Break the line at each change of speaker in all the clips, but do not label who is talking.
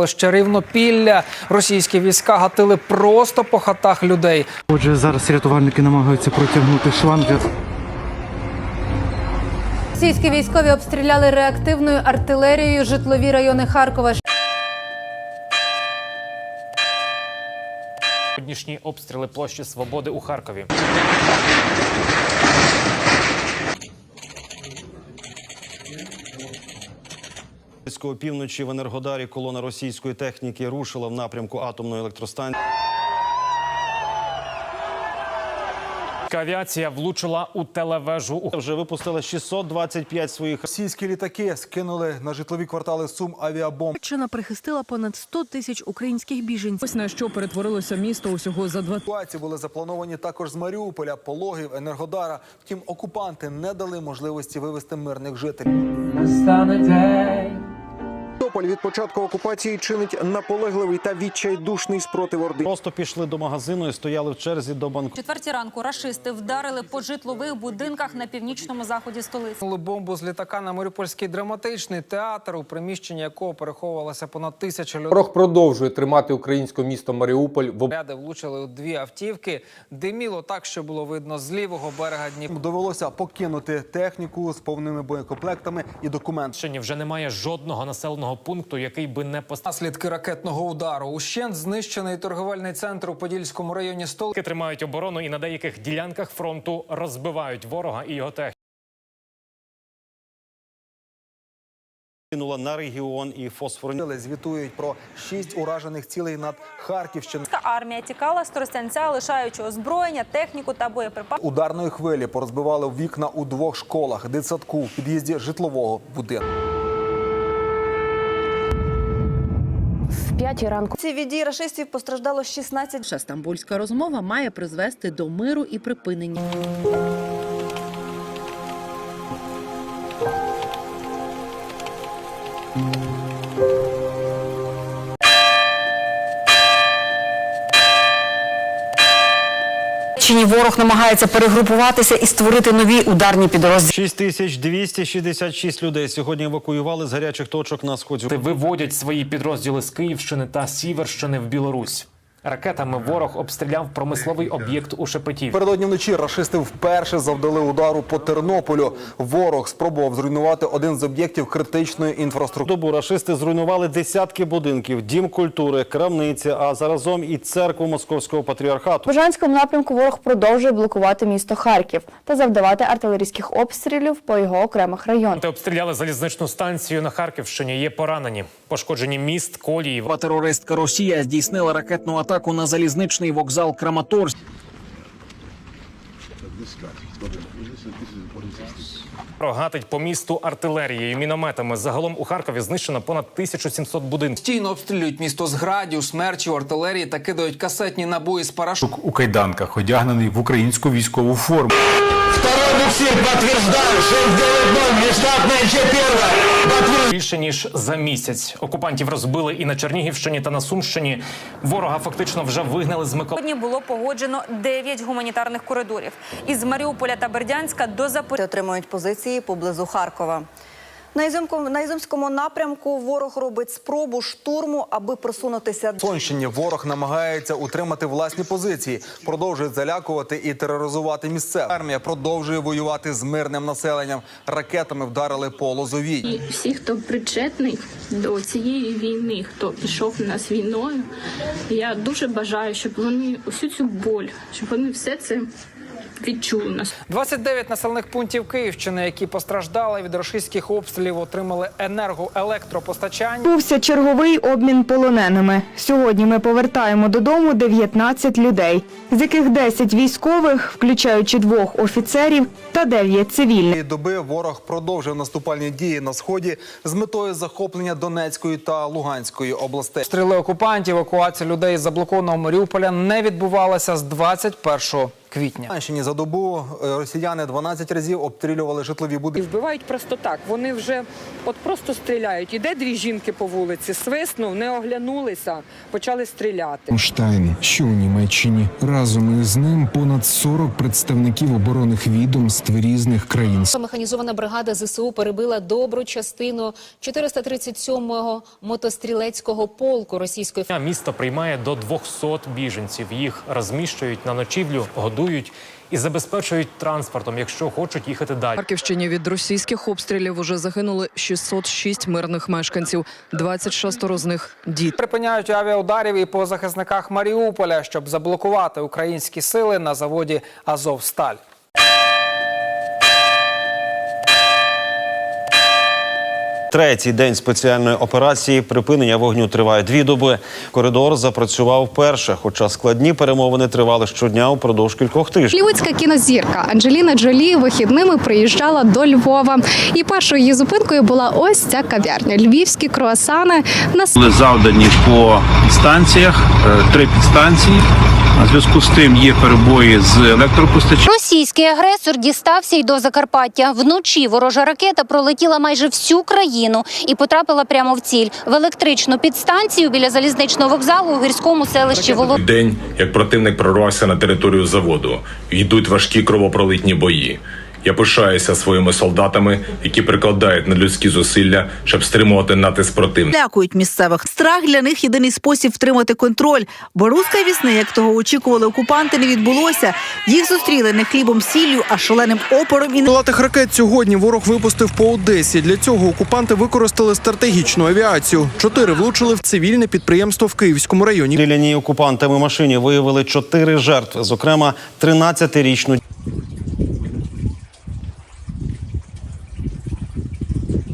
селища Рівнопілля. Російські війська гатили просто по хатах людей.
Отже, зараз рятувальники намагаються протягнути шланги.
Російські військові обстріляли реактивною артилерією житлові райони Харкова.
Сьогоднішні обстріли площі Свободи у Харкові.
Російської півночі в Енергодарі колона російської техніки рушила в напрямку атомної електростанції.
Авіація влучила у телевежу
Вже випустили 625 своїх
Російські літаки скинули на житлові квартали Сум авіабомб.
Туреччина прихистила понад 100 тисяч українських біженців.
Ось на що перетворилося місто усього за два
Евакуації були заплановані також з Маріуполя, Пологів, Енергодара. Втім, окупанти не дали можливості вивезти мирних жителів.
ছোট্ট Тополь від початку окупації чинить наполегливий та відчайдушний спротив Орди.
просто пішли до магазину і стояли в черзі до банку.
Четвертій ранку рашисти вдарили по житлових будинках на північному заході столиці.
Бомбу з літака на Маріупольський драматичний театр, у приміщенні якого переховувалося понад тисяча людей.
Ворог продовжує тримати українське місто Маріуполь в
Ряди влучили у дві автівки. Диміло так, що було видно з лівого берега Дніпра.
Довелося покинути техніку з повними боєкомплектами і документами.
Сьогодні вже немає жодного населеного пункту, який би не постав.
Наслідки ракетного удару. Ущент знищений торговельний центр у Подільському районі Стол.
Тримають оборону і на деяких ділянках фронту розбивають ворога і його техніку.
Кинула на регіон і фосфорні.
Звітують про шість уражених цілей над Харківщиною.
Армія тікала з Тростянця, лишаючи озброєння, техніку та боєприпаси.
Ударної хвилі порозбивали вікна у двох школах, дитсадку, в під'їзді житлового будинку.
П'ятій ранку
Ці від дій рашистів постраждало 16
Ша стамбульська розмова має призвести до миру і припинення.
Чині ворог намагається перегрупуватися і створити нові ударні підрозділи.
6266 людей сьогодні евакуювали з гарячих точок на сході.
Виводять свої підрозділи з Київщини та Сіверщини в Білорусь. Ракетами ворог обстріляв промисловий об'єкт у Шепетів.
Передодні вночі рашисти вперше завдали удару по Тернополю. Ворог спробував зруйнувати один з об'єктів критичної інфраструктури.
Добу рашисти зруйнували десятки будинків, дім культури, крамниці, а заразом і церкву московського патріархату.
В Бажанському напрямку ворог продовжує блокувати місто Харків та завдавати артилерійських обстрілів по його окремих районах.
Те обстріляли залізничну станцію на Харківщині. Є поранені, пошкоджені міст, колії.
Терористка Росія здійснила ракетну атаку на залізничний вокзал Краматорськ.
Прогатить по місту артилерією, мінометами. Загалом у Харкові знищено понад 1700 будинків.
Постійно обстрілюють місто з градів, смерчів, артилерії та кидають касетні набої з парашутів.
у кайданках, одягнений в українську військову форму.
Більше ніж за місяць окупантів розбили і на Чернігівщині та на Сумщині. Ворога фактично вже вигнали з Миколаєва.
Сьогодні було погоджено 9 гуманітарних коридорів. Із Маріуполя та Бердянська до Запоріжжя.
отримують позиції поблизу Харкова. На Ізюмському, на Ізюмському напрямку ворог робить спробу штурму, аби просунутися.
Сонщині ворог намагається утримати власні позиції, продовжує залякувати і тероризувати місцевих. Армія продовжує воювати з мирним населенням. Ракетами вдарили по Лозовій.
І всі, хто причетний до цієї війни, хто пішов на нас війною, я дуже бажаю, щоб вони усю цю боль, щоб вони все це відчули нас.
29 населених пунктів Київщини, які постраждали від російських обстрілів, отримали енергоелектропостачання.
Відбувся черговий обмін полоненими. Сьогодні ми повертаємо додому 19 людей, з яких 10 військових, включаючи двох офіцерів та 9 цивільних.
Доби ворог продовжив наступальні дії на сході з метою захоплення Донецької та Луганської областей.
Стріли окупантів, евакуація людей з заблокованого Маріуполя не відбувалася з 21 квітня.
Луганщині за добу е, росіяни 12 разів обстрілювали житлові будинки.
Вбивають просто так. Вони вже от просто стріляють. Іде дві жінки по вулиці, свиснув, не оглянулися, почали стріляти.
Штайн, що у Німеччині разом із ним понад 40 представників оборонних відомств різних країн.
Механізована бригада ЗСУ перебила добру частину 437-го мотострілецького полку російської
Місто приймає до 200 біженців. Їх розміщують на ночівлю, годують і забезпечують транспортом, якщо хочуть їхати далі.
Харківщині від російських обстрілів уже загинули 606 мирних мешканців. 26 з них діти.
Припиняють авіаударів і по захисниках Маріуполя, щоб заблокувати українські сили на заводі Азовсталь.
Третій день спеціальної операції припинення вогню триває дві доби. Коридор запрацював перше, хоча складні перемовини тривали щодня упродовж кількох тижнів.
Лівицька кінозірка Анджеліна Джолі вихідними приїжджала до Львова. І першою її зупинкою була ось ця кав'ярня. Львівські круасани на
завдані по станціях, е, три підстанції. У зв'язку з тим є перебої з електропостачанням.
Російський агресор дістався й до Закарпаття. Вночі ворожа ракета пролетіла майже всю країну і потрапила прямо в ціль в електричну підстанцію біля залізничного вокзалу у гірському селищі Волод...
День, як противник прорвався на територію заводу, йдуть важкі кровопролитні бої. Я пишаюся своїми солдатами, які прикладають надлюдські зусилля, щоб стримувати натиск противника.
Лякують місцевих. Страх для них єдиний спосіб втримати контроль. Бо руська вісни, як того очікували окупанти, не відбулося. Їх зустріли не хлібом сіллю, а шаленим опором і
Крилатих ракет сьогодні ворог випустив по Одесі. Для цього окупанти використали стратегічну авіацію. Чотири влучили в цивільне підприємство в Київському районі.
Стріляні окупантами машині виявили чотири жертви, зокрема 13-річну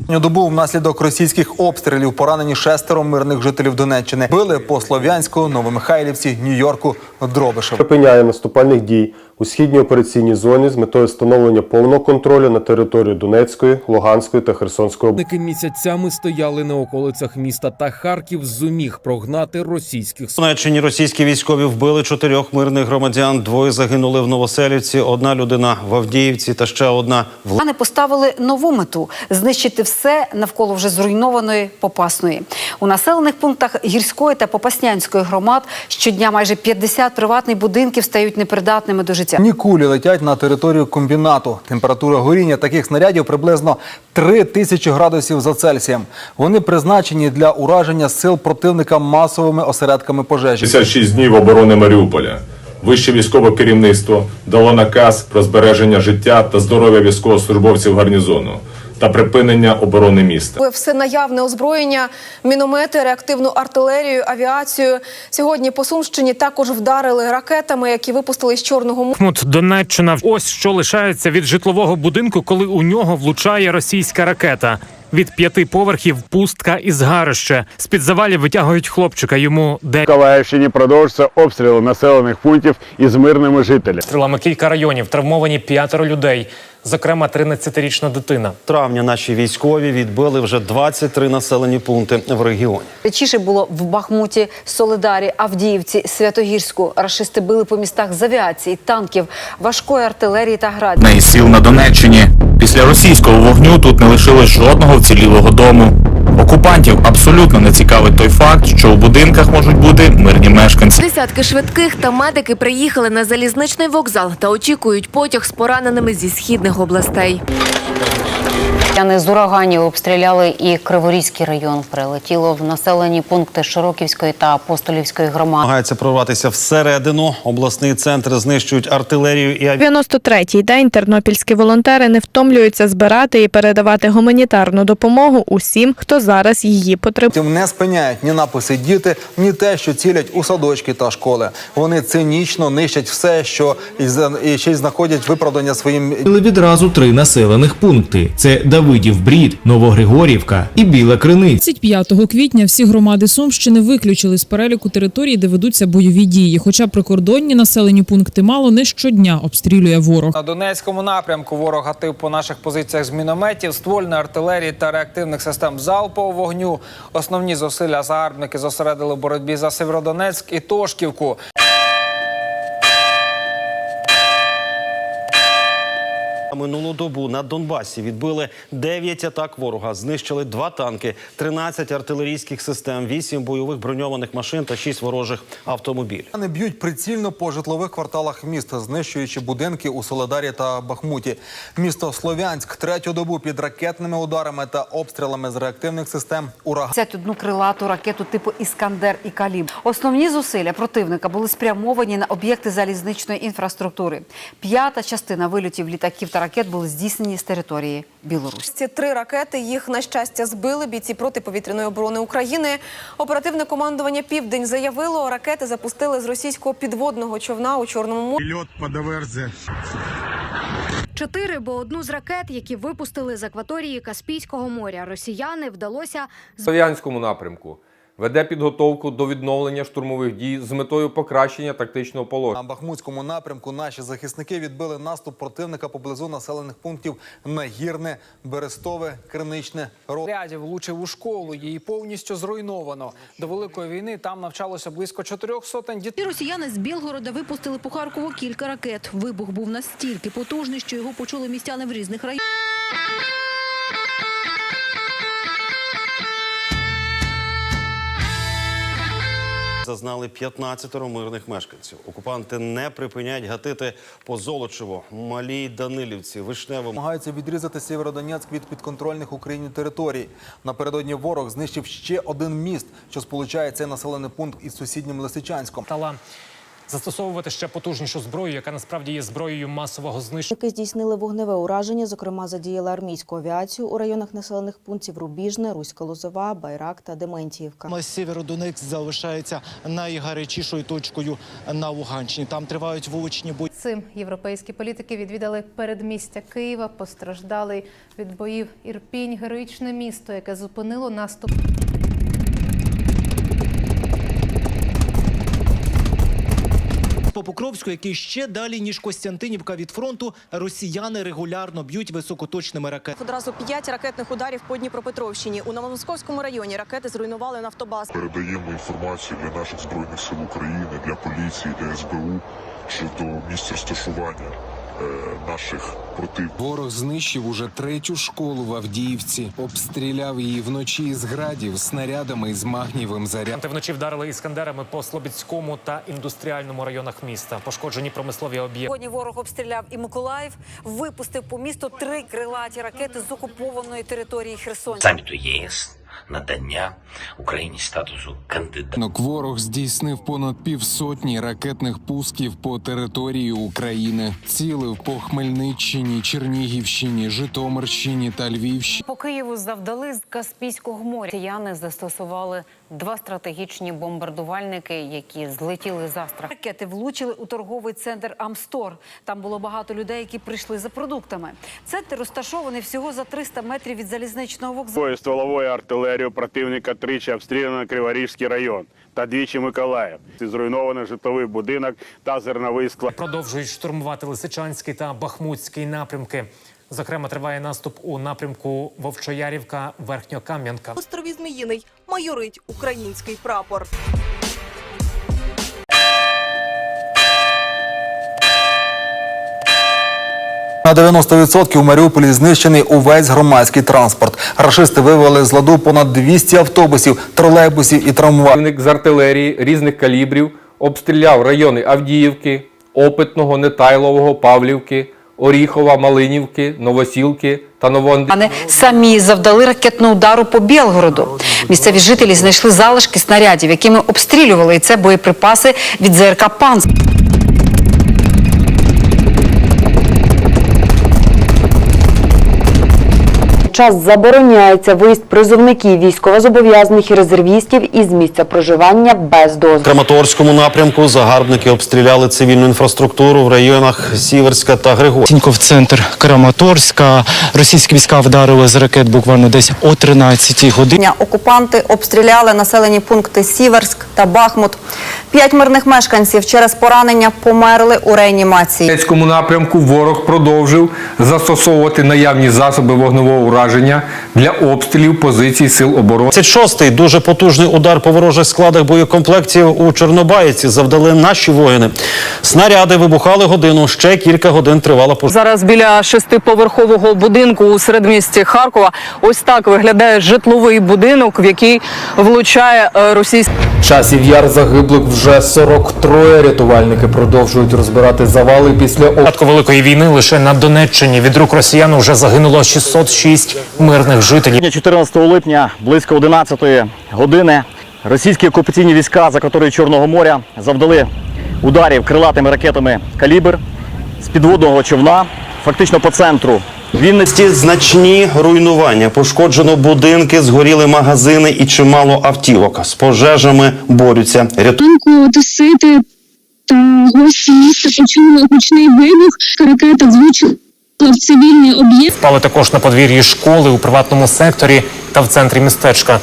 Сьогодні добу внаслідок російських обстрілів поранені шестеро мирних жителів Донеччини. Били по Слов'янську, Новомихайлівці, Нью-Йорку, Дробишев.
Припиняє наступальних дій у східній операційній зоні з метою встановлення повного контролю на територію Донецької, Луганської та Херсонської області.
Місяцями стояли на околицях міста та Харків зуміг прогнати російських
В Донеччині російські військові вбили чотирьох мирних громадян. Двоє загинули в Новоселівці, одна людина в Авдіївці та ще одна в
Вони поставили нову мету знищити все навколо вже зруйнованої Попасної. У населених пунктах гірської та Попаснянської громад щодня майже 50 приватних будинків стають непридатними до життя.
Ні кулі летять на територію комбінату. Температура горіння таких снарядів приблизно 3 тисячі градусів за Цельсієм. Вони призначені для ураження сил противника масовими осередками пожежі.
56 днів оборони Маріуполя. Вище військове керівництво дало наказ про збереження життя та здоров'я військовослужбовців гарнізону та припинення оборони міста.
все наявне озброєння, міномети, реактивну артилерію, авіацію. Сьогодні по Сумщині також вдарили ракетами, які випустили з чорного.
Бахмут, Донеччина. Ось що лишається від житлового будинку, коли у нього влучає російська ракета. Від п'яти поверхів пустка і згарище. З під завалів витягують хлопчика. Йому де
Миколаївщині продовжуються обстріли населених пунктів із мирними жителями.
стрілами кілька районів. Травмовані п'ятеро людей, зокрема 13-річна дитина.
травня. Наші військові відбили вже 23 населені пункти в регіоні.
Речіше було в Бахмуті, Солидарі, Авдіївці, Святогірську. Рашисти били по містах з авіації, танків, важкої артилерії та градів.
Неї сил на Донеччині. Після російського вогню тут не лишилось жодного вцілілого дому. Окупантів абсолютно не цікавить той факт, що у будинках можуть бути мирні мешканці.
Десятки швидких та медики приїхали на залізничний вокзал та очікують потяг з пораненими зі східних областей.
Росіяни з ураганів обстріляли і Криворізький район. Прилетіло в населені пункти Широківської та Апостолівської громади.
Намагаються прорватися всередину. Обласний центр знищують артилерію і авіацію.
93-й день тернопільські волонтери не втомлюються збирати і передавати гуманітарну допомогу усім, хто зараз її потребує.
Не спиняють ні написи діти, ні те, що цілять у садочки та школи. Вони цинічно нищать все, що і за- ще й знаходять виправдання своїм
відразу три населених пункти: це Давидів Брід, Новогригорівка і Біла Криниця.
25 квітня всі громади Сумщини виключили з переліку територій, де ведуться бойові дії. Хоча прикордонні населені пункти мало не щодня обстрілює ворог.
На Донецькому напрямку ворог гатив по наших позиціях з мінометів, ствольної артилерії та реактивних систем залпового вогню. Основні зусилля загарбники зосередили в боротьбі за Сєвєродонецьк і Тошківку.
Минулу добу на Донбасі відбили 9 атак ворога, знищили 2 танки, 13 артилерійських систем, 8 бойових броньованих машин та 6 ворожих автомобілів.
Вони б'ють прицільно по житлових кварталах міста, знищуючи будинки у Соледарі та Бахмуті. Місто Слов'янськ третю добу під ракетними ударами та обстрілами з реактивних систем ураган.
51 крилату ракету типу Іскандер і Каліб. Основні зусилля противника були спрямовані на об'єкти залізничної інфраструктури. П'ята частина вильотів літаків та ракет були здійснені з території Білорусі.
Ці три ракети їх на щастя збили бійці протиповітряної оборони України. Оперативне командування Південь заявило, ракети запустили з російського підводного човна у Чорному морі.
Льот по Доверзе.
Чотири, бо одну з ракет, які випустили з акваторії Каспійського моря, росіяни вдалося
В Слов'янському напрямку веде підготовку до відновлення штурмових дій з метою покращення тактичного положення.
На Бахмутському напрямку наші захисники відбили наступ противника поблизу населених пунктів Нагірне, Берестове, Криничне.
Рядів влучив у школу. Її повністю зруйновано. До великої війни там навчалося близько чотирьох сотень дітей.
Росіяни з Білгорода випустили по Харкову кілька ракет. Вибух був настільки потужний, що його почули містяни в різних районах.
Зазнали 15 мирних мешканців. Окупанти не припинять гатити по Золочеву, Малій Данилівці, Вишневому.
Намагаються відрізати Сєвєродонецьк від підконтрольних Україні територій. Напередодні ворог знищив ще один міст, що сполучає цей населений пункт із сусіднім Лисичанськом.
Застосовувати ще потужнішу зброю, яка насправді є зброєю масового знищення.
Які здійснили вогневе ураження, зокрема задіяли армійську авіацію у районах населених пунктів Рубіжне, Руська Лозова, Байрак та Дементіївка.
Сєвєродонецьк залишається найгарячішою точкою на Луганщині. Там тривають вуличні бої.
Цим європейські політики відвідали передмістя Києва, постраждалий від боїв Ірпінь, героїчне місто, яке зупинило наступ.
По Покровську, який ще далі ніж Костянтинівка від фронту, росіяни регулярно б'ють високоточними ракетами.
Одразу п'ять ракетних ударів по Дніпропетровщині. У Новомосковському районі ракети зруйнували нафтобаз.
Передаємо інформацію для наших збройних сил України, для поліції, для СБУ щодо місця розташування наших противників.
Ворог знищив уже третю школу в Авдіївці, обстріляв її вночі із градів, снарядами із магнієвим зарядом.
Вночі вдарили іскандерами по Слобідському та індустріальному районах міста. Пошкоджені промислові об'єкти.
Сьогодні ворог обстріляв і Миколаїв, випустив по місту три крилаті ракети з окупованої території Херсону.
саміту ЄС надання Україні статусу кандидата.
Ворог здійснив понад півсотні ракетних пусків по території України. Цілив по Хмельниччині, Чернігівщині, Житомирщині та Львівщині.
По Києву завдали з Каспійського моря. Росіяни застосували два стратегічні бомбардувальники, які злетіли з астрах. Ракети влучили у торговий центр Амстор. Там було багато людей, які прийшли за продуктами. Центр розташований всього за 300 метрів від залізничного вокзалу.
стволовою артилерією противника тричі обстріляно Криворізький район та двічі Миколаїв. Зруйнований житловий будинок та зерновий склад.
Продовжують штурмувати Лисичанський та Бахмутський напрямки. Зокрема, триває наступ у напрямку Вовчоярівка, Верхньокам'янка.
острові Зміїний майорить український прапор.
На 90% у Маріуполі знищений увесь громадський транспорт. Рашисти вивели з ладу понад 200 автобусів, тролейбусів і трамваїв.
З артилерії різних калібрів обстріляв райони Авдіївки, Опитного, Нетайлового, Павлівки, Оріхова, Малинівки, Новосілки та
Новоандрівки. Самі завдали ракетного удару по Білгороду. Місцеві жителі знайшли залишки снарядів, якими обстрілювали і це боєприпаси від ЗРК «Панс».
Час забороняється виїзд призовників, військовозобов'язаних і резервістів із місця проживання без дозволу.
В Краматорському напрямку загарбники обстріляли цивільну інфраструктуру в районах Сіверська та Григорівка.
Тіньков центр Краматорська. Російські війська вдарили з ракет буквально десь о 13 годині.
Окупанти обстріляли населені пункти Сіверськ та Бахмут.
П'ять мирних мешканців через поранення померли у реанімації.
В Донецькому напрямку ворог продовжив застосовувати наявні засоби вогневого ураження для обстрілів позицій сил оборони.
26-й дуже потужний удар по ворожих складах боєкомплектів у Чорнобаївці завдали наші воїни. Снаряди вибухали годину. Ще кілька годин тривала пожежа.
Зараз біля шестиповерхового будинку у середмісті Харкова ось так виглядає житловий будинок, в який влучає е, російська.
Часів яр загиблих вже 43. Рятувальники продовжують розбирати завали після
Початку великої війни лише на Донеччині від рук росіян вже загинуло 606 мирних жителів.
14 липня близько 11 години російські окупаційні війська з акваторії Чорного моря завдали ударів крилатими ракетами «Калібр» з підводного човна, фактично по центру.
Вінниці значні руйнування. Пошкоджено будинки, згоріли магазини і чимало автівок. З пожежами борються. Рятувальники.
Ранку одесити та гості міста почули гучний вибух. Ракета влучила цивільний об'єкт.
Впали також на подвір'ї школи у приватному секторі та в центрі містечка.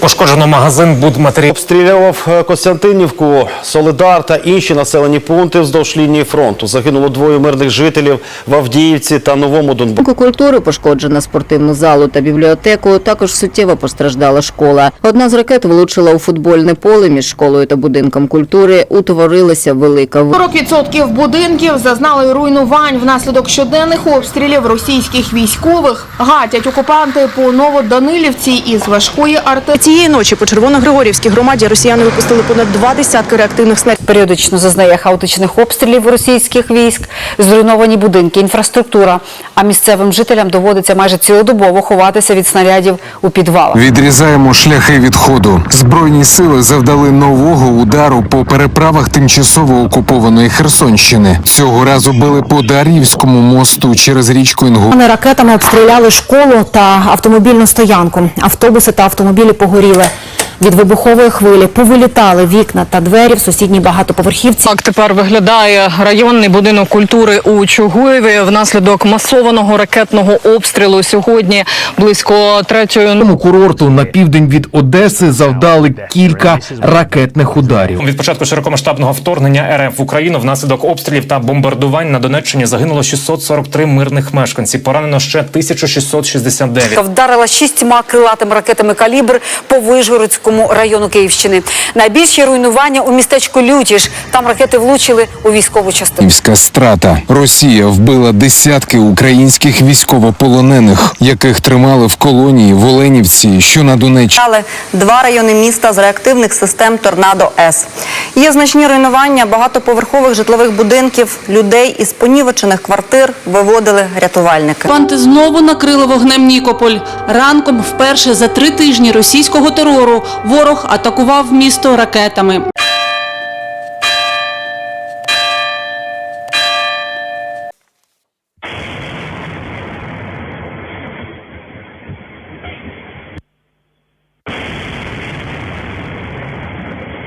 Пошкоджено магазин будматеріалів.
Обстрілював е, Костянтинівку, Солидар та інші населені пункти вздовж лінії фронту. Загинуло двоє мирних жителів в Авдіївці та Новому Донбасі.
Культури пошкоджена спортивну залу та бібліотеку. Також суттєво постраждала школа. Одна з ракет влучила у футбольне поле між школою та будинком культури. Утворилася велика в-
40% будинків зазнали руйнувань внаслідок щоденних обстрілів російських військових. Гатять окупанти по Новоданилівці із важкої артилерії.
Цієї ночі по Червоногригорівській громаді росіяни випустили понад два десятки реактивних снарядів.
Періодично зазнає хаотичних обстрілів російських військ, зруйновані будинки, інфраструктура. А місцевим жителям доводиться майже цілодобово ховатися від снарядів у підвалах.
Відрізаємо шляхи відходу. Збройні сили завдали нового удару по переправах тимчасово окупованої Херсонщини. Цього разу били по Дар'ївському мосту через річку.
Вони ракетами обстріляли школу та автомобільну стоянку. Автобуси та автомобілі погоріли. உரியவர் Від вибухової хвилі повилітали вікна та двері в сусідній багатоповерхівці.
Так тепер виглядає районний будинок культури у Чугуєві внаслідок масованого ракетного обстрілу сьогодні близько третьої
курорту на південь від Одеси завдали кілька ракетних ударів.
Від початку широкомасштабного вторгнення РФ в Україну внаслідок обстрілів та бомбардувань на Донеччині загинуло 643 мирних мешканців. Поранено ще 1669.
Вдарила шістьма крилатими ракетами калібр по Вижгородському району Київщини. Найбільші руйнування у містечку Лютіж. Там ракети влучили у військову частину.
Київська страта. Росія вбила десятки українських військовополонених, яких тримали в колонії в Оленівці, що на Донеччині.
Але два райони міста з реактивних систем Торнадо С. Є значні руйнування багатоповерхових житлових будинків. Людей із понівечених квартир виводили рятувальники.
Окупанти знову накрили вогнем Нікополь. Ранком, вперше за три тижні російського терору, ворог атакував місто ракетами.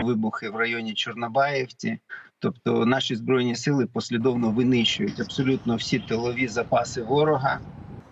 вибухи в районі Чорнобаївці. Тобто наші збройні сили послідовно винищують абсолютно всі тилові запаси ворога,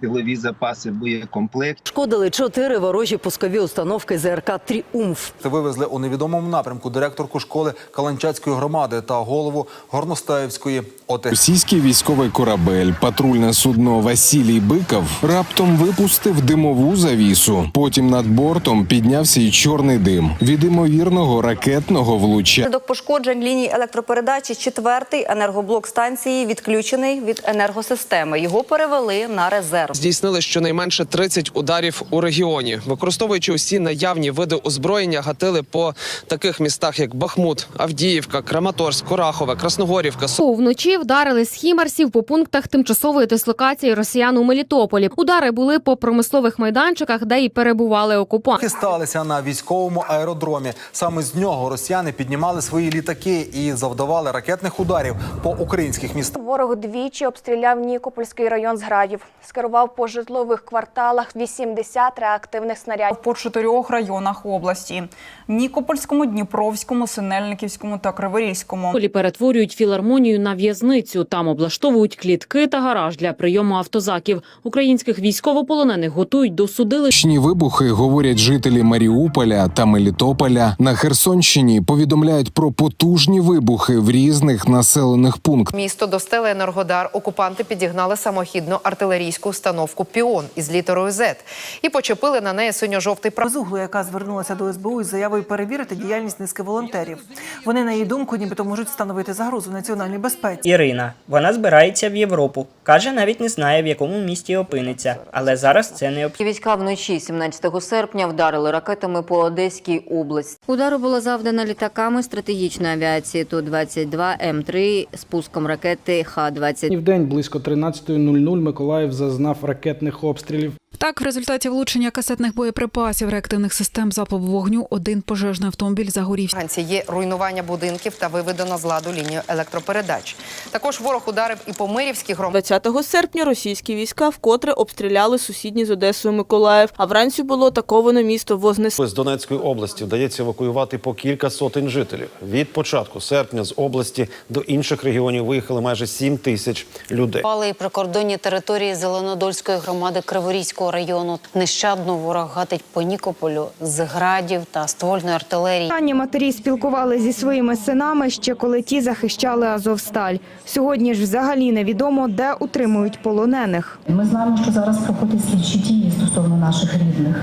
тилові запаси боєкомплектів.
Шкодили чотири ворожі пускові установки ЗРК «Тріумф».
Це вивезли у невідомому напрямку директорку школи Каланчацької громади та голову Горностаївської ОТГ.
Російський військовий корабель, патрульне судно Василій Биков раптом випустив димову завісу. Потім над бортом піднявся й чорний дим від імовірного ракетного влучання.
Внаслідок пошкоджень ліній електропередачі четвертий енергоблок станції відключений від енергосистеми. Його перевели на резерв.
Здійснили щонайменше 30 ударів у регіоні, використовуючи усі наявні види озброєння, гатили по таких містах, як Бахмут, Авдіївка, Краматорськ, Корахове, Красногорівка.
Вночі вдарили з хімарсів по пунктах тимчасової дислокації росіян у Мелітополі. Удари були по промислових майданчиках, де й перебували окупанти.
сталися на військовому аеродромі. Саме з нього росіяни піднімали свої літаки і завдавали ракетних ударів по українських містах.
Ворог двічі обстріляв Нікопольський район з градів, скерував
атакував по житлових кварталах 80 реактивних снарядів.
по чотирьох районах області: Нікопольському, Дніпровському, Синельниківському та Криворізькому.
Полі перетворюють філармонію на в'язницю. Там облаштовують клітки та гараж для прийому автозаків. Українських військовополонених готують до судилищ.
Гучні вибухи говорять жителі Маріуполя та Мелітополя. На Херсонщині повідомляють про потужні вибухи в різних населених пунктах.
Місто достели Енергодар. Окупанти підігнали самохідну артилерійську установку Піон із літерою Z і почепили на неї синьо-жовтий прапор.
Безуглу, яка звернулася до СБУ із заявою перевірити діяльність низки волонтерів. Вони, на її думку, нібито можуть становити загрозу національній безпеці.
Ірина. Вона збирається в Європу. Каже, навіть не знає, в якому місті опиниться. Але зараз це не
Війська вночі 17 серпня вдарили ракетами по Одеській області. Удару було завдано літаками стратегічної авіації Ту-22 М3 спуском ракети Х-20.
В день близько 13.00 Миколаїв зазнав ракетних обстрілів.
Так, в результаті влучення касетних боєприпасів реактивних систем залпового вогню один пожежний автомобіль загорівся.
Є руйнування будинків та виведено з ладу лінію електропередач. Також ворог ударив і по Мирівській громаді.
20 серпня російські війська вкотре обстріляли сусідні з Одесою Миколаїв, а вранці було атаковано місто Вознес.
З Донецької області вдається евакуювати по кілька сотень жителів. Від початку серпня з області до інших регіонів виїхали майже 7 тисяч людей.
Пали і прикордонні території Зеленодольської громади Криворізького району. Нещадно ворог гатить по Нікополю з градів та ствольної артилерії.
Ранні матері спілкували зі своїми синами ще коли ті захищали Азовсталь. Сьогодні ж взагалі невідомо, де утримують полонених.
Ми знаємо, що зараз проходять слідчі дії стосовно наших рідних.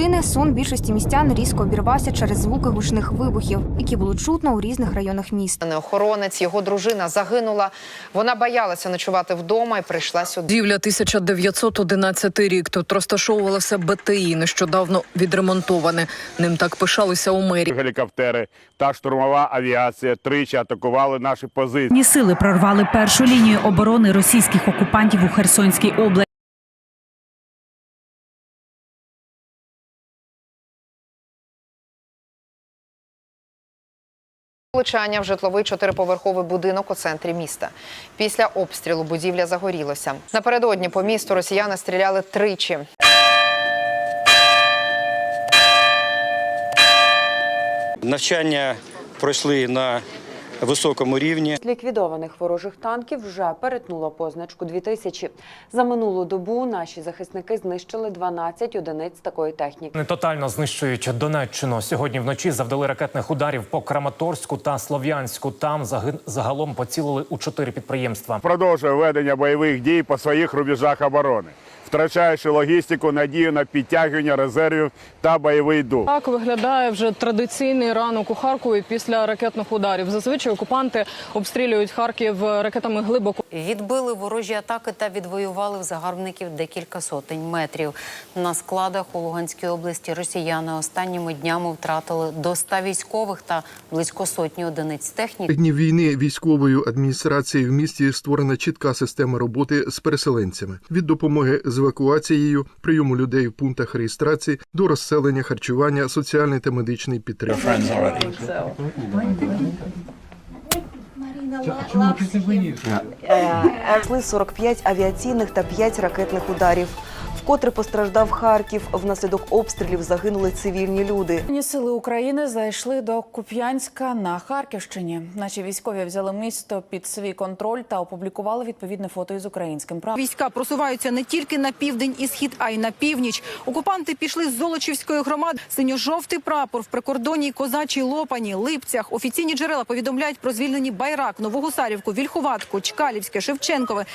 Години сон більшості містян різко обірвався через звуки гучних вибухів, які було чутно у різних районах міста.
Охоронець, його дружина загинула. Вона боялася ночувати вдома і прийшла сюди.
Будівля 1911 рік. Тут розташовувалося БТІ, нещодавно відремонтоване. Ним так пишалися у мері.
Гелікоптери та штурмова авіація тричі атакували наші позиції.
Ні сили прорвали першу лінію оборони російських окупантів у Херсонській області.
Влучання в житловий чотириповерховий будинок у центрі міста. Після обстрілу будівля загорілася. Напередодні по місту росіяни стріляли тричі.
Навчання пройшли на високому рівні.
Ліквідованих ворожих танків вже перетнуло позначку 2000. За минулу добу наші захисники знищили 12 одиниць такої техніки.
Не тотально знищують Донеччину. Сьогодні вночі завдали ракетних ударів по Краматорську та Слов'янську. Там загалом поцілили у чотири підприємства.
Продовжує ведення бойових дій по своїх рубежах оборони, втрачаючи логістику, надію на підтягування резервів та бойовий дух.
Так виглядає вже традиційний ранок у Харкові після ракетних ударів. Зазвичай окупанти обстрілюють Харків ракетами глибоко.
Відбили ворожі атаки та відвоювали в загарбників декілька сотень метрів. На складах у Луганській області росіяни останніми днями втратили до 100 військових та близько сотні одиниць техніки.
днів війни військовою адміністрацією в місті створена чітка система роботи з переселенцями від допомоги з евакуацією, прийому людей в пунктах реєстрації до розселення, харчування, соціальної та медичної підтримки.
Йшли 45 авіаційних та 5 ракетних ударів. Вкотре постраждав Харків. Внаслідок обстрілів загинули цивільні люди.
Сили України зайшли до Куп'янська на Харківщині. Наші військові взяли місто під свій контроль та опублікували відповідне фото із українським правом.
Війська просуваються не тільки на південь і схід, а й на північ. Окупанти пішли з Золочівської громади. Синьо-жовтий прапор в прикордонній козачій лопані, липцях. Офіційні джерела повідомляють про звільнені Байрак, Новогусарівку, Вільхуватку, Чкалівське, Шевченкове.